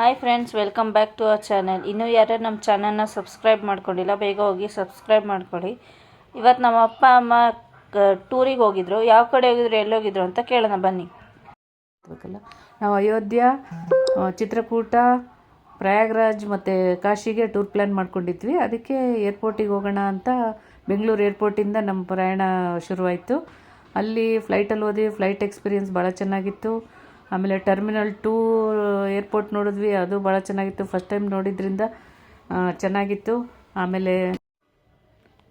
Hi friends welcome back to our channel ಇನ್ನೂ ಯಾರು ನಮ್ಮ ಚಾನಲ್ನ ಸಬ್ಸ್ಕ್ರೈಬ್ ಮಾಡ್ಕೊಂಡಿಲ್ಲ, ಬೇಗ ಹೋಗಿ ಸಬ್ಸ್ಕ್ರೈಬ್ ಮಾಡ್ಕೊಳ್ಳಿ. ಇವತ್ತು ನಮ್ಮ ಅಪ್ಪ, ಅಮ್ಮ ಟೂರಿಗೆ ಹೋಗಿದ್ರು. ಯಾವ ಕಡೆ ಹೋಗಿದ್ರು, ಎಲ್ಲಿ ಹೋಗಿದ್ರು ಅಂತ ಕೇಳೋಣ, ಬನ್ನಿ. ನಾವು ಅಯೋಧ್ಯೆ ಚಿತ್ರಕೂಟ, ಪ್ರಯಾಗ್ರಾಜ್ ಮತ್ತು ಕಾಶಿಗೆ ಟೂರ್ ಪ್ಲ್ಯಾನ್ ಮಾಡ್ಕೊಂಡಿದ್ವಿ. ಅದಕ್ಕೆ ಏರ್ಪೋರ್ಟಿಗೆ ಹೋಗೋಣ ಅಂತ ಬೆಂಗಳೂರು ಏರ್ಪೋರ್ಟಿಂದ ನಮ್ಮ ಪ್ರಯಾಣ ಶುರುವಾಯಿತು. ಅಲ್ಲಿ ಫ್ಲೈಟಲ್ಲಿ ಹೋದ್ವಿ. ಫ್ಲೈಟ್ ಎಕ್ಸ್ಪೀರಿಯನ್ಸ್ ಭಾಳ ಚೆನ್ನಾಗಿತ್ತು. ಆಮೇಲೆ ಟರ್ಮಿನಲ್ ಟೂ, ಏರ್ಪೋರ್ಟ್ ನೋಡಿದ್ವಿ, ಅದು ಭಾಳ ಚೆನ್ನಾಗಿತ್ತು. ಫಸ್ಟ್ ಟೈಮ್ ನೋಡಿದ್ರಿಂದ ಚೆನ್ನಾಗಿತ್ತು. ಆಮೇಲೆ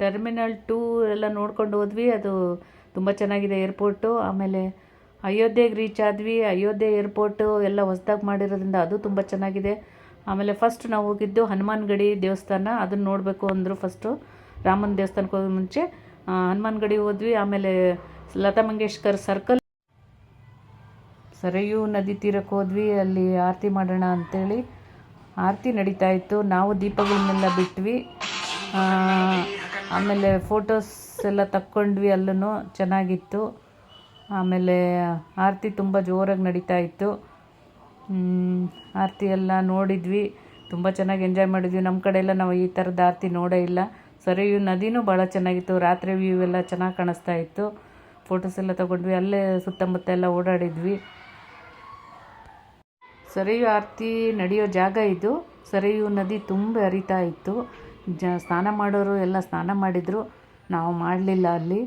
ಟರ್ಮಿನಲ್ ಟೂ ಎಲ್ಲ ನೋಡ್ಕೊಂಡು ಹೋದ್ವಿ, ಅದು ತುಂಬ ಚೆನ್ನಾಗಿದೆ ಏರ್ಪೋರ್ಟು. ಆಮೇಲೆ ಅಯೋಧ್ಯೆಗೆ ರೀಚ್ ಆದ್ವಿ. ಅಯೋಧ್ಯೆ ಏರ್ಪೋರ್ಟು ಎಲ್ಲ ಹೊಸ್ದಾಗಿ ಮಾಡಿರೋದ್ರಿಂದ ಅದು ತುಂಬ ಚೆನ್ನಾಗಿದೆ. ಆಮೇಲೆ ಫಸ್ಟ್ ನಾವು ಹೋಗಿದ್ದು ಹನುಮಾನ್ಗಡಿ ದೇವಸ್ಥಾನ ಅದನ್ನು ನೋಡಬೇಕು ಅಂದರು ಫಸ್ಟು ರಾಮನ ದೇವಸ್ಥಾನಕ್ಕೆ ಹೋಗೋ ಮುಂಚೆ ಹನುಮಾನ್ಗಡಿ ಹನುಮಾನ್ ಗಡಿ ಹೋದ್ವಿ. ಆಮೇಲೆ ಲತಾ ಮಂಗೇಶ್ಕರ್ ಸರ್ಕಲ್ ಸರಯೂ ನದಿ ತೀರಕ್ಕೆ ಹೋದ್ವಿ, ಅಲ್ಲಿ ಆರತಿ ಮಾಡೋಣ ಅಂಥೇಳಿ ಆರತಿ ನಡೀತಾ ಇತ್ತು. ನಾವು ದೀಪಗಳನ್ನೆಲ್ಲ ಬಿಟ್ವಿ. ಆಮೇಲೆ ಫೋಟೋಸ್ ಎಲ್ಲ ತಕ್ಕೊಂಡ್ವಿ ಅಲ್ಲೂ ಚೆನ್ನಾಗಿತ್ತು. ಆಮೇಲೆ ಆರತಿ ತುಂಬ ಜೋರಾಗಿ ನಡೀತಾ ಇತ್ತು. ಆರತಿ ಎಲ್ಲ ನೋಡಿದ್ವಿ. ತುಂಬ ಚೆನ್ನಾಗಿ ಎಂಜಾಯ್ ಮಾಡಿದ್ವಿ. ನಮ್ಮ ಕಡೆ ಎಲ್ಲ ನಾವು ಈ ಥರದ ಆರತಿ ನೋಡೇ ಇಲ್ಲ. ಸರಿಯು ನದಿನೂ ಭಾಳ ಚೆನ್ನಾಗಿತ್ತು. ರಾತ್ರಿ ವ್ಯೂ ಎಲ್ಲ ಚೆನ್ನಾಗಿ ಕಾಣಿಸ್ತಾ ಇತ್ತು. ಫೋಟೋಸ್ ಎಲ್ಲ ತೊಗೊಂಡ್ವಿ. ಅಲ್ಲೇ ಸುತ್ತಮುತ್ತ ಎಲ್ಲ ಓಡಾಡಿದ್ವಿ. ಸರಿಯು ಆರತಿ ನಡೆಯೋ ಜಾಗ ಇದು. ಸರಿಯು ನದಿ ತುಂಬ ಹರಿತಾ ಇತ್ತು. ಜ, ಸ್ನಾನ ಮಾಡೋರು ಎಲ್ಲ ಸ್ನಾನ ಮಾಡಿದರು. ನಾವು ಮಾಡಲಿಲ್ಲ ಅಲ್ಲಿ.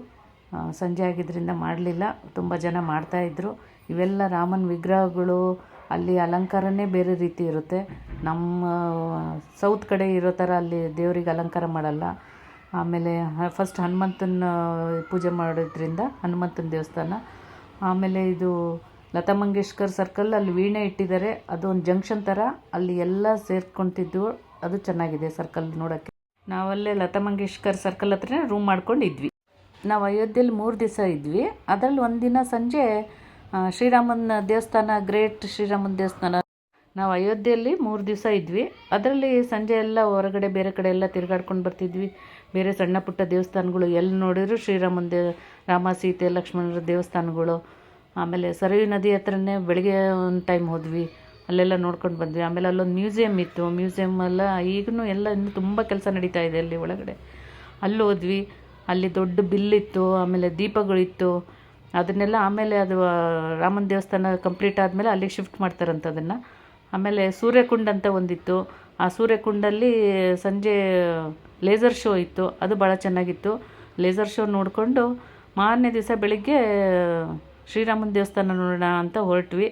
ಸಂಜೆ ಆಗಿದ್ದರಿಂದ ಮಾಡಲಿಲ್ಲ. ತುಂಬ ಜನ ಮಾಡ್ತಾಯಿದ್ರು ಇವೆಲ್ಲ ರಾಮನ ವಿಗ್ರಹಗಳು, ಅಲ್ಲಿ ಅಲಂಕಾರನೇ ಬೇರೆ ರೀತಿ ಇರುತ್ತೆ. ನಮ್ಮ, ಸೌತ್ ಕಡೆ ಇರೋ ಥರ ಅಲ್ಲಿ ದೇವರಿಗೆ ಅಲಂಕಾರ ಮಾಡಲ್ಲ. ಆಮೇಲೆ ಫಸ್ಟ್ ಹನುಮಂತನ ಪೂಜೆ ಮಾಡೋದ್ರಿಂದ ಹನುಮಂತನ ದೇವಸ್ಥಾನ. ಆಮೇಲೆ ಇದು ಲತಾ ಮಂಗೇಶ್ಕರ್ ಸರ್ಕಲ್ ಅಲ್ಲಿ ವೀಣೆ ಇಟ್ಟಿದ್ದಾರೆ. ಅದು ಒಂದು ಜಂಕ್ಷನ್ ಥರ ಅಲ್ಲಿ ಎಲ್ಲ ಸೇರ್ಕೊಂತಿದ್ದು ಅದು ಚೆನ್ನಾಗಿದೆ ಸರ್ಕಲ್ ನೋಡೋಕ್ಕೆ. ನಾವಲ್ಲೇ ಲತಾ ಮಂಗೇಶ್ಕರ್ ಸರ್ಕಲ್ ಹತ್ರನೇ ರೂಮ್ ಮಾಡ್ಕೊಂಡಿದ್ವಿ. ನಾವು ಅಯೋಧ್ಯೆಯಲ್ಲಿ ಮೂರು ದಿವಸ ಇದ್ವಿ. ಅದರಲ್ಲಿ ಒಂದಿನ ಸಂಜೆ ಶ್ರೀರಾಮನ ದೇವಸ್ಥಾನ ಗ್ರೇಟ್ ಶ್ರೀರಾಮನ ದೇವಸ್ಥಾನ. ನಾವು ಅಯೋಧ್ಯೆಯಲ್ಲಿ ಮೂರು ದಿವಸ ಇದ್ವಿ. ಅದರಲ್ಲಿ ಸಂಜೆ ಎಲ್ಲ ಹೊರಗಡೆ, ಬೇರೆ ಕಡೆ ಎಲ್ಲ ತಿರುಗಾಡ್ಕೊಂಡು ಬರ್ತಿದ್ವಿ. ಬೇರೆ ಸಣ್ಣ ಪುಟ್ಟ ದೇವಸ್ಥಾನಗಳು ಎಲ್ಲಿ ನೋಡಿದ್ರು? ಶ್ರೀರಾಮನ ದೇವ ರಾಮ, ಸೀತೆ, ಲಕ್ಷ್ಮಣರ ದೇವಸ್ಥಾನಗಳು. ಆಮೇಲೆ ಸರಯೂ ನದಿ ಹತ್ರನೇ ಬೆಳಗ್ಗೆ ಒಂದು ಟೈಮ್ ಹೋದ್ವಿ. ಅಲ್ಲೆಲ್ಲ ನೋಡ್ಕೊಂಡು ಬಂದ್ವಿ. ಆಮೇಲೆ ಅಲ್ಲೊಂದು ಮ್ಯೂಸಿಯಮ್ ಇತ್ತು. ಮ್ಯೂಸಿಯಮ್ ಎಲ್ಲ ಈಗಲೂ ಎಲ್ಲ ಇನ್ನೂ ತುಂಬ ಕೆಲಸ ನಡೀತಾ ಇದೆ ಅಲ್ಲಿ ಒಳಗಡೆ. ಅಲ್ಲಿ ಹೋದ್ವಿ. ಅಲ್ಲಿ ದೊಡ್ಡ ಬಿಲ್ಲಿತ್ತು ಆಮೇಲೆ ದೀಪಗಳಿತ್ತು. ಅದನ್ನೆಲ್ಲ ಆಮೇಲೆ ಅದು ರಾಮನ ದೇವಸ್ಥಾನ ಕಂಪ್ಲೀಟ್ ಆದಮೇಲೆ ಅಲ್ಲಿಗೆ ಶಿಫ್ಟ್ ಮಾಡ್ತಾರಂತ ಅದನ್ನು. ಆಮೇಲೆ ಸೂರ್ಯಕುಂಡ ಅಂತ ಒಂದಿತ್ತು. ಆ ಸೂರ್ಯಕುಂಡಲ್ಲಿ ಸಂಜೆ ಲೇಸರ್ ಶೋ ಇತ್ತು. ಅದು ಭಾಳ ಚೆನ್ನಾಗಿತ್ತು. ಲೇಸರ್ ಶೋ ನೋಡಿಕೊಂಡು ಮಾರನೇ ದಿವಸ ಬೆಳಿಗ್ಗೆ ಶ್ರೀರಾಮನ ದೇವಸ್ಥಾನ ನೋಡೋಣ ಅಂತ ಹೊರಟ್ವಿ.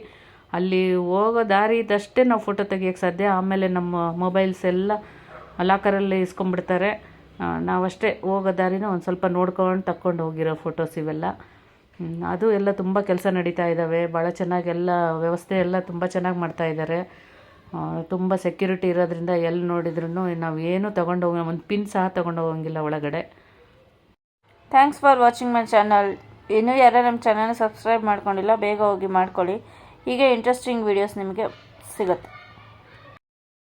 ಅಲ್ಲಿ ಹೋಗೋ ದಾರಿ ಇದ್ದಷ್ಟೇ ನಾವು ಫೋಟೋ ತೆಗಿಯೋಕ್ಕೆ ಸಾಧ್ಯ. ಆಮೇಲೆ ನಮ್ಮ ಮೊಬೈಲ್ಸ್ ಎಲ್ಲ ಲಾಕರಲ್ಲಿ ಇಸ್ಕೊಂಡ್ಬಿಡ್ತಾರೆ. ನಾವಷ್ಟೇ ಹೋಗೋ ದಾರಿನ ಒಂದು ಸ್ವಲ್ಪ ನೋಡ್ಕೊಂಡು ತಕ್ಕೊಂಡು ಹೋಗಿರೋ ಫೋಟೋಸ್ ಇವೆಲ್ಲ. ಅದು ಎಲ್ಲ ತುಂಬ ಕೆಲಸ ನಡೀತಾ ಇದ್ದಾವೆ ಭಾಳ ಚೆನ್ನಾಗಿ ಎಲ್ಲ ವ್ಯವಸ್ಥೆ ಎಲ್ಲ ತುಂಬ ಚೆನ್ನಾಗಿ ಮಾಡ್ತಾ ಇದ್ದಾರೆ ತುಂಬ ಸೆಕ್ಯೂರಿಟಿ ಇರೋದ್ರಿಂದ ಎಲ್ಲಿ ನೋಡಿದ್ರು ನಾವು ಏನು ತೊಗೊಂಡು ಹೋಗ, ಒಂದು ಪಿನ್ ಸಹ ತೊಗೊಂಡು ಹೋಗಂಗಿಲ್ಲ ಒಳಗಡೆ. Thanks for watching my channel ಇನ್ನೂ ಯಾರೋ ನಮ್ಮ ಚಾನಲ್ನ ಸಬ್ಸ್ಕ್ರೈಬ್ ಮಾಡ್ಕೊಂಡಿಲ್ಲ ಬೇಗ ಹೋಗಿ ಮಾಡ್ಕೊಳ್ಳಿ. ಹೀಗೆ ಇಂಟ್ರೆಸ್ಟಿಂಗ್ ವೀಡಿಯೋಸ್ ನಿಮಗೆ ಸಿಗುತ್ತೆ.